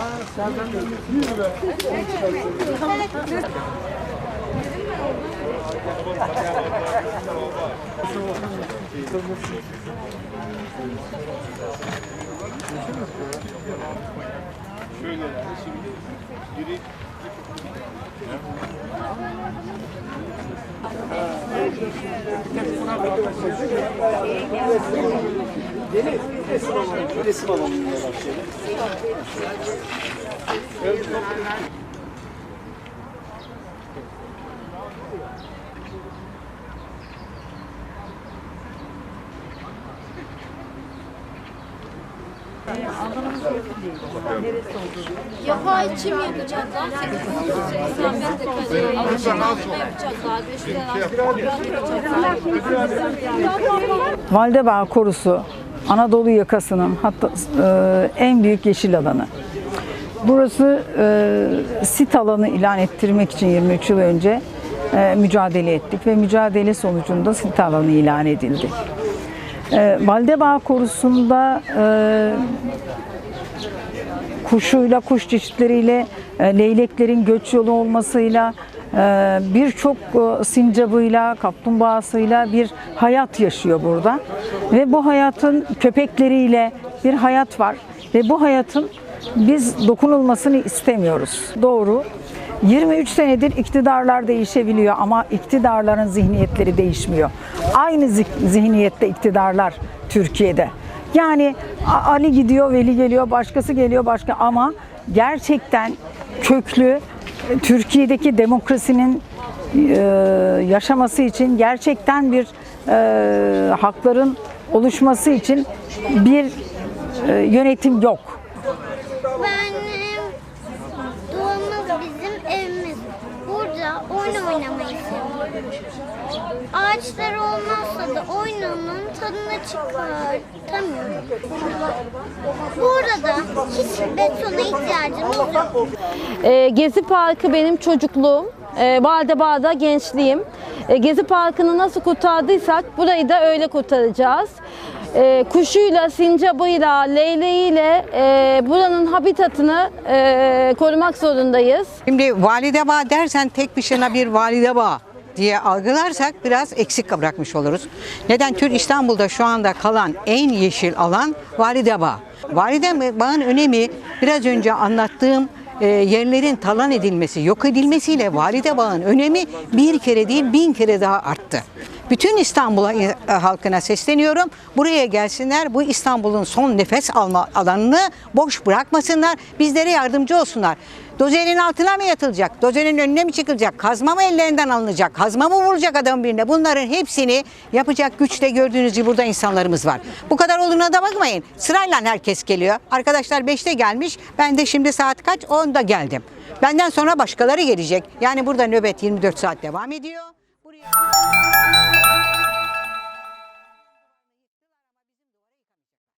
Resim alalım diyorlar Yapay çim yapacaklar. 8 metre kare. Alışkanlıkla yapacaklar. Göçmen yapacaklar. Validebağ Korusu Anadolu yakasının hatta e, en büyük yeşil alanı. Burası e, sit alanı ilan ettirmek için 23 yıl önce e, mücadele ettik ve mücadele sonucunda sit alanı ilan edildi. E, Validebağ Korusu'nda e, kuşuyla, kuş çeşitleriyle, e, leyleklerin göç yolu olmasıyla, birçok e, sincabıyla, kaplumbağasıyla bir hayat yaşıyor burada. Ve bu hayatın köpekleriyle bir hayat var. Ve bu hayatın biz dokunulmasını istemiyoruz. Doğru. 23 senedir iktidarlar değişebiliyor ama iktidarların zihniyetleri değişmiyor. Aynı zi- zihniyette iktidarlar Türkiye'de. Yani Ali gidiyor, Veli geliyor, başkası geliyor, başka ama gerçekten köklü Türkiye'deki demokrasinin e, yaşaması için gerçekten bir e, hakların oluşması için bir e, yönetim yok. Oynamayı seviyorum. Ağaçlar olmazsa da oyunun tadını çıkartamıyorum. Burada hiç betona ihtiyacımız yok. Ee, Gezi Parkı benim çocukluğum. Ee, Validebağ'da gençliğim. Ee, Gezi Parkı'nı nasıl kurtardıysak burayı da öyle kurtaracağız. Ee, kuşuyla, sincabıyla, leyleğiyle e, buranın habitatını e, korumak zorundayız. Şimdi validebağ dersen tek başına bir validebağ diye algılarsak biraz eksik bırakmış oluruz. Neden? Tür İstanbul'da şu anda kalan en yeşil alan validebağ. Validebağın önemi biraz önce anlattığım e, yerlerin talan edilmesi, yok edilmesiyle validebağın önemi bir kere değil bin kere daha arttı. Bütün İstanbul'a e, halkına sesleniyorum. Buraya gelsinler. Bu İstanbul'un son nefes alma alanını boş bırakmasınlar. Bizlere yardımcı olsunlar. Dozerin altına mı yatılacak? Dozerin önüne mi çıkılacak? Kazma mı ellerinden alınacak? Kazma mı vuracak adam birine? Bunların hepsini yapacak güçte gördüğünüz gibi burada insanlarımız var. Bu kadar olduğuna da bakmayın. Sırayla herkes geliyor. Arkadaşlar 5'te gelmiş. Ben de şimdi saat kaç? 10'da geldim. Benden sonra başkaları gelecek. Yani burada nöbet 24 saat devam ediyor. Buraya...